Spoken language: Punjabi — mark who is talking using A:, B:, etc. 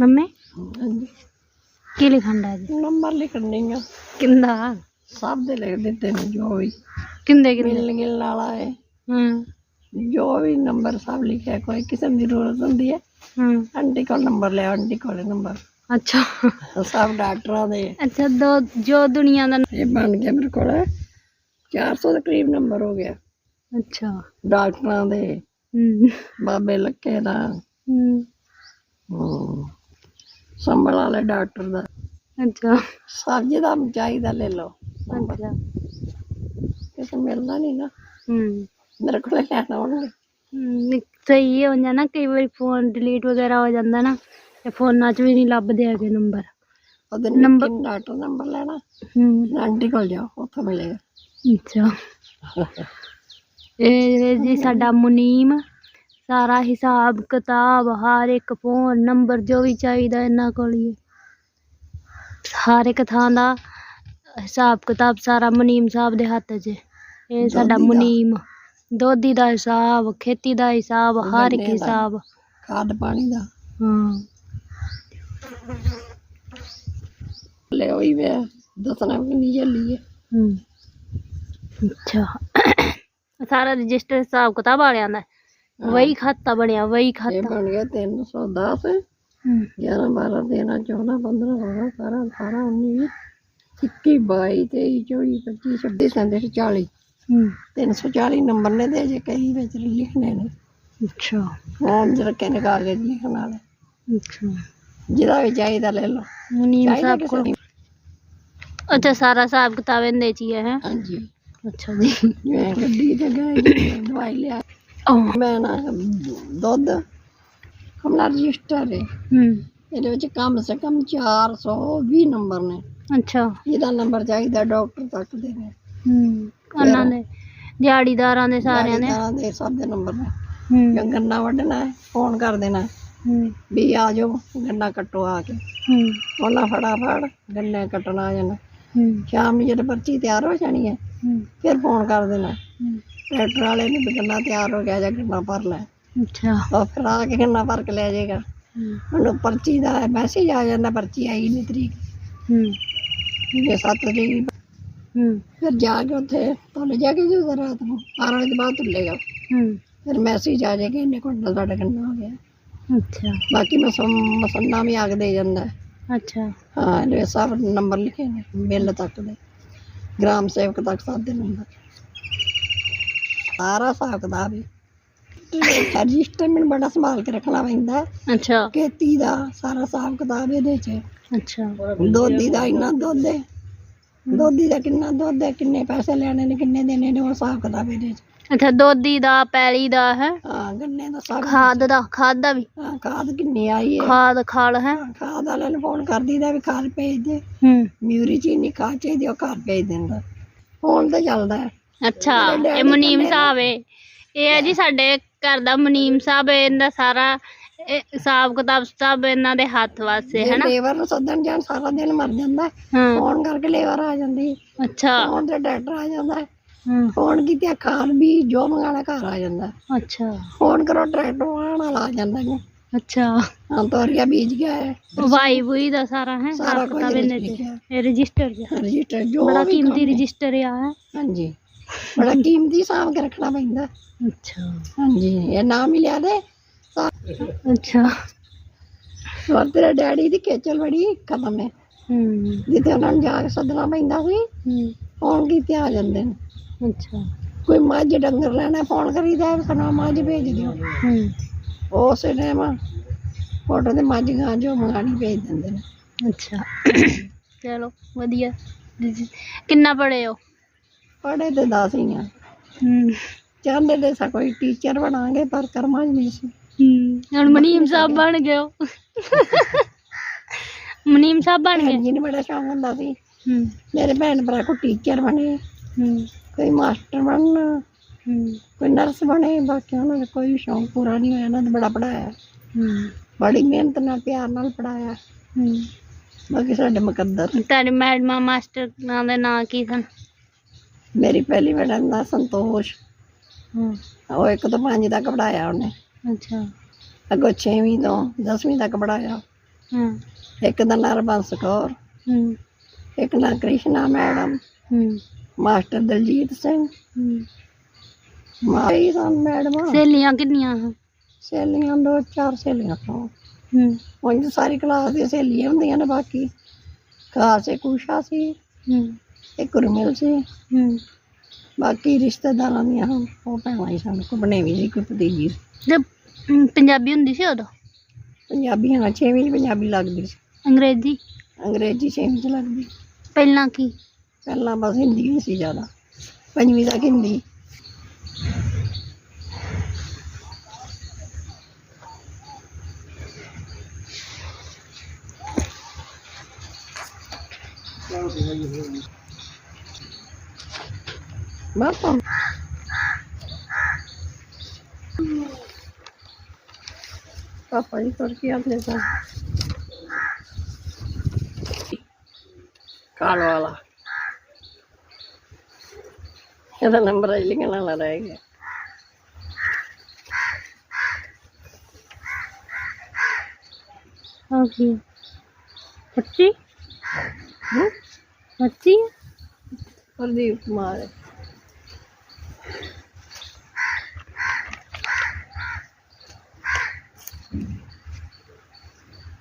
A: ਮੰਮੀ?
B: ਹਾਂਜੀ।
A: ਕੀ ਲਿਖਣ ਦਾ ਜੀ?
B: ਨੰਬਰ ਲਿਖਣੇ ਆ।
A: ਕਿੰਦਾ
B: ਸਭ ਦੇ ਲਿਖ ਦਿੱਤੇ ਨੇ ਜੋ ਵੀ।
A: ਕਿੰਦੇ ਕਿੰਦੇ?
B: ਮਿਲਣ ਗਿਲਣ ਵਾਲਾ ਹੈ।
A: ਹੂੰ।
B: ਜੋ ਵੀ ਨੰਬਰ ਸਭ ਲਿਖਿਆ ਕੋਈ ਕਿਸਮ ਦੀ ਜ਼ਰੂਰਤ ਹੁੰਦੀ ਹੈ।
A: ਹੂੰ।
B: ਆਂਟੀ ਕੋਲ ਨੰਬਰ ਲਿਆ ਆਂਟੀ ਕੋਲ ਨੰਬਰ।
A: ਅੱਛਾ।
B: ਸਭ ਡਾਕਟਰਾਂ ਦੇ।
A: ਅੱਛਾ ਦੋ ਜੋ ਦੁਨੀਆ ਦਾ
B: ਇਹ ਬਣ ਗਿਆ ਮੇਰੇ ਕੋਲ। 400 ਦੇ ਕਰੀਬ ਨੰਬਰ ਹੋ ਗਿਆ।
A: ਅੱਛਾ।
B: ਡਾਕਟਰਾਂ ਦੇ।
A: ਹੂੰ।
B: ਬਾਬੇ ਲੱਕੇ ਦਾ।
A: ਹੂੰ।
B: ਹਮ, ਸੰਭਲ ਵਾਲੇ ਡਾਕਟਰ ਦਾ।
A: ਅੱਛਾ।
B: ਸਭ ਜਿਹਦਾ ਚਾਹੀਦਾ ਲੈ ਲਓ।
A: ਅੱਛਾ।
B: ਕਿਸੇ ਮਿਲਦਾ ਨਹੀਂ ਨਾ।
A: ਹੂੰ।
B: ਮੇਰੇ ਕੋਲ ਲੈਣਾ ਹੋਣਗੇ
A: ਹਮ, ਸਹੀ ਹੋ ਜਾਂਦਾ ਨਾ ਕਈ ਵਾਰੀ ਫੋਨ ਡਿਲੀਟ ਵਗੈਰਾ ਹੋ ਜਾਂਦਾ ਨਾ ਤੇ ਫੋਨਾਂ 'ਚ ਵੀ ਨਹੀਂ ਲੱਭਦੇ ਹੈਗੇ ਨੰਬਰ
B: ਉਹਦੇ
A: ਨੰਬਰ-
B: ਨੰਬਰ ਡਾਕਟਰ ਨੰਬਰ ਲੈਣਾ।
A: ਹੂੰ।
B: ਆਂਟੀ ਕੋਲ ਜਾਓ ਉੱਥੋਂ ਮਿਲੇਗਾ।
A: ਅੱਛਾ। ਇਹ ਜੀ ਸਾਡਾ ਮੁਨੀਮ ਸਾਰਾ ਹਿਸਾਬ ਕਿਤਾਬ ਹਰ ਇੱਕ ਫੋਨ ਨੰਬਰ ਜੋ ਵੀ ਚਾਹੀਦਾ ਇਹਨਾਂ ਕੋਲ ਹੀ ਹੈ। ਹਰ ਇੱਕ ਥਾਂ ਦਾ ਹਿਸਾਬ ਕਿਤਾਬ ਸਾਰਾ ਮੁਨੀਮ ਸਾਹਿਬ ਦੇ ਹੱਥ 'ਚ ਹੈ। ਇਹ ਸਾਡਾ
B: ਦੋਧੀ ਦਾ।
A: ਮੁਨੀਮ ਦੋਧੀ ਦਾ ਹਿਸਾਬ ਖੇਤੀ ਦਾ ਹਿਸਾਬ ਹਰ ਇੱਕ
B: ਗੰਨੇ ਦਾ।
A: ਹਿਸਾਬ
B: ਖਾਦ ਪਾਣੀ ਦਾ
A: ਹਾਂ
B: ਲੈ ਹੋਈ ਵੇ ਦੱਸਣਾ ਵੀ ਨਹੀਂ ਚੱਲੀ ਹੈ
A: ਹਮ ਅੱਛਾ ਸਾਰਾ ਰਜਿਸਟਰ ਹਿਸਾਬ ਕਿਤਾਬ ਵਾਲਿਆਂ ਦਾ ਹੈ। ਵਹੀ ਖਾਤਾ ਬਣਿਆ ਵਹੀ
B: ਇਹ
A: ਖਾਤਾ
B: ਬਣ ਗਿਆ 310
A: ਹਮ
B: 11 12 13 14 15 16 17 18 19 21 22 23 24 25 26 27 40
A: ਹਮ
B: 340 ਨੰਬਰ ਨੇ ਤੇ ਅਜੇ ਕਈ ਵਿੱਚ ਲਿਖਣੇ ਨੇ
A: ਅੱਛਾ
B: ਫੋਨ ਚ ਰੱਖੇ ਨੇ ਕਾਗਜ਼ ਲਿਖਣ ਵਾਲੇ
A: ਅੱਛਾ
B: ਜਿਹਦਾ ਵੀ ਚਾਹੀਦਾ ਲੈ ਲਓ
A: ਮੁਨੀਮ
B: ਚਾਹੀਦਾ
A: ਸਾਹਿਬ
B: ਕਿਸੇ
A: ਕੋਲ
B: ਨੂੰ?
A: ਅੱਛਾ ਸਾਰਾ ਹਿਸਾਬ ਕਿਤਾਬ ਇਹਦੇ ਚ ਹੀ ਹੈ ਹੈਂ?
B: ਹਾਂਜੀ
A: ਅੱਛਾ ਜੀ
B: ਜਿਵੇਂ ਗੱਡੀ ਤੇ ਮੈਂ ਨਾ ਦੁੱਧ ਕਮਲਾ ਰਜਿਸਟਰ ਹੈ।
A: ਹਮ
B: ਇਹਦੇ ਵਿੱਚ ਕਮ ਸੇ ਕਮ 420 ਨੰਬਰ ਨੇ।
A: ਅੱਛਾ।
B: ਜਿਹਦਾ ਨੰਬਰ ਚਾਹੀਦਾ ਡਾਕਟਰ ਤੱਕ ਦੇ ਨੇ।
A: ਉਹਨਾਂ ਦੇ ਦਿਹਾੜੀਦਾਰਾਂ ਦੇ ਸਾਰਿਆਂ ਦੇ
B: ਦਿਹਾੜੀਦਾਰਾਂ ਦੇ ਸਭ ਦੇ ਨੰਬਰ ਨੇ। ਜਾਂ ਗੰਨਾ ਵੱਢਣਾ ਹੈ ਫੋਨ ਕਰ ਦੇਣਾ ਹੈ,
A: ਹਮ
B: ਵੀ ਆ ਜਾਓ ਗੰਨਾ ਕੱਟੋ ਆ ਕੇ।
A: ਹਮ
B: ਉਹਨਾਂ ਫਟਾਫਟ ਗੰਨੇ ਕੱਟਣ ਆ ਜਾਣਾ
A: ਹਮ
B: ਸ਼ਾਮ ਨੂੰ ਜਦੋਂ ਪਰਚੀ ਤਿਆਰ ਹੋ ਜਾਣੀ ਹੈ
A: ਹਮ
B: ਫਿਰ ਫੋਨ ਕਰ ਦੇਣਾ
A: ਹਮ
B: ਟਰੈਕਟਰ ਵਾਲੇ ਨੇ ਵੀ ਗੰਨਾ ਤਿਆਰ ਹੋ ਗਿਆ ਜਾਂ ਗੰਨਾ ਭਰ ਲੈ।
A: ਅੱਛਾ।
B: ਉਹ ਫਿਰ ਆ ਕੇ ਗੰਨਾ ਭਰ ਕੇ ਲੈ ਜਾਏਗਾ।
A: ਹਮ
B: ਉਹਨੂੰ ਪਰਚੀ ਦਾ ਮੈਸੇਜ ਆ ਜਾਂਦਾ ਪਰਚੀ ਆਈ ਨਹੀਂ ਤਰੀਕ।
A: ਹਮ
B: ਜੇ 7 ਤਰੀਕ
A: ਹਮ
B: ਫਿਰ ਜਾ ਕੇ ਉੱਥੇ ਤੁੱਲ ਜਾ ਕੇ ਜਦੋਂ ਰਾਤ ਨੂੰ। 12 ਵਜੇ ਤੋਂ ਬਾਅਦ ਤੁੱਲੇਗਾ
A: ਹਮ
B: ਫਿਰ ਮੈਸੇਜ ਆ ਜਾਏਗਾ ਇੰਨੇ ਕੁਇੰਟਲ ਤੁਹਾਡਾ ਗੰਨਾ ਹੋ ਗਿਆ।
A: ਅੱਛਾ।
B: ਬਾਕੀ ਮਸਮ ਮਸੰਨਾ ਵੀ ਆਗ ਦੇ ਜਾਂਦਾ। ਹੈ।
A: ਅੱਛਾ।
B: ਹਾਂ ਇਹਦੇ ਸਭ ਨੰਬਰ ਲਿਖੇ ਨੇ ਬਿੱਲ ਤੱਕ ਦੇ। ਗ੍ਰਾਮ ਸੇਵਕ ਤੱਕ ਸਭ ਦੇ ਨੰਬਰ ਸਾਰਾ ਹਿਸਾਬ ਕਿਤਾਬ ਹੀ ਰਜਿਸਟਰ ਮੈਨੂੰ ਬੜਾ ਸੰਭਾਲ ਕੇ ਰੱਖਣਾ ਪੈਂਦਾ।
A: ਅੱਛਾ।
B: ਖੇਤੀ ਦਾ ਸਾਰਾ ਹਿਸਾਬ ਕਿਤਾਬ ਇਹਦੇ 'ਚ।
A: ਅੱਛਾ।
B: ਦੋਧੀ ਦਾ ਇੰਨਾ ਦੁੱਧ ਹੈ। ਦੋਧੀ ਦਾ ਕਿੰਨਾ ਦੁੱਧ ਹੈ ਕਿੰਨੇ ਪੈਸੇ ਲੈਣੇ ਨੇ ਕਿੰਨੇ ਦੇਣੇ ਨੇ ਉਹ ਹਿਸਾਬ ਕਿਤਾਬ ਇਹਦੇ 'ਚ।
A: ਅੱਛਾ ਦੋਧੀ ਦਾ ਪੈਲੀ ਦਾ ਹੈ?
B: ਹਾਂ ਗੰਨੇ ਦਾ ਸਭ
A: ਖਾਦ ਦਾ ਖਾਦ ਦਾ ਵੀ?
B: ਹਾਂ ਖਾਦ ਕਿੰਨੀ ਆਈ ਹੈ
A: ਖਾਦ ਖਾਲ ਹੈ?
B: ਖਾਦ ਵਾਲਿਆਂ ਨੂੰ ਫੋਨ ਕਰ ਦਈਦਾ ਵੀ ਖਾਦ ਭੇਜ ਦੇ।
A: ਹੂੰ।
B: ਮਿਊਰੀ ਚੀਨੀ ਖਾਦ ਚਾਹੀਦੀ ਉਹ ਘਰ ਭੇਜ ਦਿੰਦਾ। ਫੋਨ ਤੇ ਚੱਲਦਾ। ਹੈ
A: ਅੱਛਾ ਇਹ ਮੁਨੀਮ ਸਾਹਿਬ ਹੈ ਇਹ ਹੈ ਜੀ ਸਾਡੇ ਘਰ ਦਾ ਮੁਨੀਮ ਸਾਹਿਬ ਹੈ, ਇਹਦਾ ਸਾਰਾ ਇਹ ਹਿਸਾਬ ਕਿਤਾਬ ਸਭ ਇਹਨਾਂ ਦੇ ਹੱਥ ਵਾਸੇ ਹੈ ਨਾ
B: ਲੇਬਰ ਨੂੰ ਸੱਦਣ ਜਾਣ ਸਾਰਾ ਦਿਨ ਮਰ ਜਾਂਦਾ ਹੈ। ਫੋਨ ਕਰਕੇ ਲੇਬਰ ਆ ਜਾਂਦੀ
A: ਅੱਛਾ।
B: ਫੋਨ ਤੇ ਟਰੈਕਟਰ ਆ ਜਾਂਦਾ ਹੈ। ਫੋਨ ਕੀਤੇ ਖਾਦ ਵੀ ਜੋ ਮੰਗਾਣਾ ਘਰ ਆ ਜਾਂਦਾ।
A: ਅੱਛਾ।
B: ਫੋਨ ਕਰੋ ਟਰੈਕਟਰ ਆਉਣ ਵਾਲਾ ਆ ਜਾਂਦਾ ਹੈ
A: ਅੱਛਾ।
B: ਹਾਂ ਤੋਰੀਆ ਬੀਜ ਗਿਆ ਹੈ।
A: ਵਾਈ ਵੂਈ ਦਾ ਸਾਰਾ ਹੈ
B: ਸਾਰਾ
A: ਹਿਸਾਬ
B: ਕੁਝ
A: ਕਿਤਾਬ ਇਹਨੇ ਰਜਿਸਟਰ ਚ
B: ਰਜਿਸਟਰ ਜੋ
A: ਬੜਾ
B: ਵੀ
A: ਕੀਮਤੀ
B: ਹੈ।
A: ਰਜਿਸਟਰ ਆ ਹੈ।
B: ਹਾਂਜੀ। ਬੜਾ ਕੀਮਤੀ ਸਾਂਭ ਕੇ ਰੱਖਣਾ ਪੈਂਦਾ।
A: ਅੱਛਾ।
B: ਹਾਂਜੀ ਇਹ ਨਾਮ ਹੀ ਲਿਆ ਦੇ
A: ਅੱਛਾ।
B: ਹੋਰ ਤੇਰੇ ਡੈਡੀ ਦੀ ਖੇਚਲ ਬੜੀ ਖਤਮ ਹੈ।
A: ਹੂੰ।
B: ਜਿੱਥੇ ਉਹਨਾਂ ਨੂੰ ਜਾ ਕੇ ਸੱਦਣਾ ਪੈਂਦਾ ਸੀ
A: ਹੂੰ।
B: ਫੋਨ ਕੀਤੇ ਆ ਜਾਂਦੇ ਨੇ।
A: ਅੱਛਾ।
B: ਕੋਈ ਮੱਝ ਡੰਗਰ ਲੈਣਾ ਫੋਨ ਕਰੀਦਾ ਸਾਨੂੰ ਮੱਝ ਭੇਜ ਦਿਓ।
A: ਹੂੰ।
B: ਉਸ ਟਾਈਮ ਫੋਟੋ ਤੇ ਮੱਝ ਗਾਂ ਜੋ ਮੰਗਾਣੀ ਭੇਜ ਦਿੰਦੇ ਨੇ।
A: ਅੱਛਾ। ਚਲੋ ਵਧੀਆ। ਕਿੰਨਾ ਪੜੇ ਹੋ?
B: ਪੜ੍ਹੇ ਤੇ ਦਸ ਹੀ ਆ।
A: ਹੂੰ।
B: ਚਾਹੁੰਦੇ ਤੇ ਸਾ ਕੋਈ ਟੀਚਰ ਬਣਾਂਗੇ ਪਰ ਕਰਮਾਂ 'ਚ ਨਹੀਂ ਸੀ।
A: ਹੂੰ। ਹੁਣ ਮਨੀਮ ਸਾਹਿਬ ਬਣ ਗਏ ਹੋ ਮਨੀਮ ਸਾਹਿਬ ਬਣ ਗਏ।
B: ਜੀ ਨੂੰ ਬੜਾ ਸ਼ੌਂਕ ਹੁੰਦਾ ਸੀ।
A: ਹੂੰ।
B: ਮੇਰੇ ਭੈਣ ਭਰਾ ਕੋਈ ਟੀਚਰ ਬਣੇ
A: ਹੂੰ।
B: ਕੋਈ ਮਾਸਟਰ ਬਣਨ
A: ਹੂੰ।
B: ਕੋਈ ਨਰਸ ਬਣੇ ਬਾਕੀ ਉਹਨਾਂ ਦਾ ਕੋਈ ਸ਼ੌਂਕ ਪੂਰਾ ਨਹੀਂ ਹੋਇਆ ਉਹਨਾਂ ਨੇ ਬੜਾ ਪੜਾਇਆ
A: ਹੂੰ।
B: ਬੜੀ ਮਿਹਨਤ ਨਾਲ ਪਿਆਰ ਨਾਲ ਪੜਾਇਆ
A: ਹੂੰ।
B: ਬਾਕੀ ਸਾਡੇ ਮੁਕੱਦਰ।
A: ਤੁਹਾਡੇ ਮੈਡਮਾਂ ਮਾਸਟਰ ਨਾਂ ਦੇ ਨਾਂ ਕੀ ਸਨ?
B: ਮੇਰੀ ਪਹਿਲੀ ਮੈਡਮ ਦਾ ਸੰਤੋਸ਼।
A: ਹੂੰ।
B: ਉਹ ਇੱਕ ਤੋਂ ਪੰਜ ਤੱਕ ਪੜਾਇਆ ਉਹਨੇ।
A: ਅੱਛਾ।
B: ਅੱਗੋਂ 6ਵੀਂ ਤੋਂ 10ਵੀਂ ਤੱਕ ਪੜਾਇਆ
A: ਹੂੰ।
B: ਇੱਕ ਦਾ ਨਾਂ ਰਬੰਸ ਕੌਰ।
A: ਹੂੰ।
B: ਇੱਕ ਨਾਂ ਕ੍ਰਿਸ਼ਨਾ ਮੈਡਮ।
A: ਹੂੰ।
B: ਮਾਸਟਰ ਦਲਜੀਤ ਸਿੰਘ।
A: ਹੂੰ।
B: ਮਾਈ ਦਾ ਮੈਡਮ।
A: ਸਹੇਲੀਆਂ ਕਿੰਨੀਆਂ ਹਨ
B: ਸਹੇਲੀਆਂ ਦੋ ਚਾਰ ਸਹੇਲੀਆਂ ਤੋਂ।
A: ਹੂੰ।
B: ਉਂਝ ਸਾਰੀ ਕਲਾਸ ਦੀਆਂ ਸਹੇਲੀਆਂ ਹੁੰਦੀਆਂ ਨੇ ਬਾਕੀ। ਖਾਸ ਇੱਕ ਉਸ਼ਾ ਸੀ।
A: ਹੂੰ।
B: ਇੱਕ ਗੁਰਮਿਲ ਸੀ।
A: ਹੂੰ।
B: ਬਾਕੀ ਰਿਸ਼ਤੇਦਾਰਾਂ ਦੀਆਂ ਹੁਣ ਉਹ ਭੈਣਾਂ ਹੀ ਸਾਨੂੰ ਕੋ ਬਣੇਵੀਂ ਸੀ ਕੋਈ ਭਤੀਜੀ ਸੀ।
A: ਤੇ ਹਮ, ਪੰਜਾਬੀ ਹੁੰਦੀ ਸੀ ਉਦੋਂ?
B: ਪੰਜਾਬੀਆਂ ਛੇਵੀਂ 'ਚ ਪੰਜਾਬੀ ਲੱਗਦੀ ਸੀ।
A: ਅੰਗਰੇਜ਼ੀ?
B: ਅੰਗਰੇਜ਼ੀ ਛੇਵੀਂ 'ਚ ਲੱਗਦੀ।
A: ਪਹਿਲਾਂ ਕੀ?
B: ਪਹਿਲਾਂ ਬਸ ਹਿੰਦੀ ਹੀ ਸੀ ਜ਼ਿਆਦਾ। ਪੰਜਵੀਂ ਤੱਕ ਹਿੰਦੀ। ਬਸ ਹੁਣ ਪਾਪਾ ਜੀ ਕਰ ਕੀ ਆਪਣੇ ਸਾਹ ਕਾਲ ਵਾਲਾ ਇਹਦਾ ਨੰਬਰ ਅਜ ਲਿਖਣ ਵਾਲਾ ਰਹਿ ਗਿਆ
A: ਆ ਕੀ ਪੱਚੀ
B: ਹੂੰ
A: ਪੱਚੀ
B: ਪ੍ਰਦੀਪ ਕੁਮਾਰ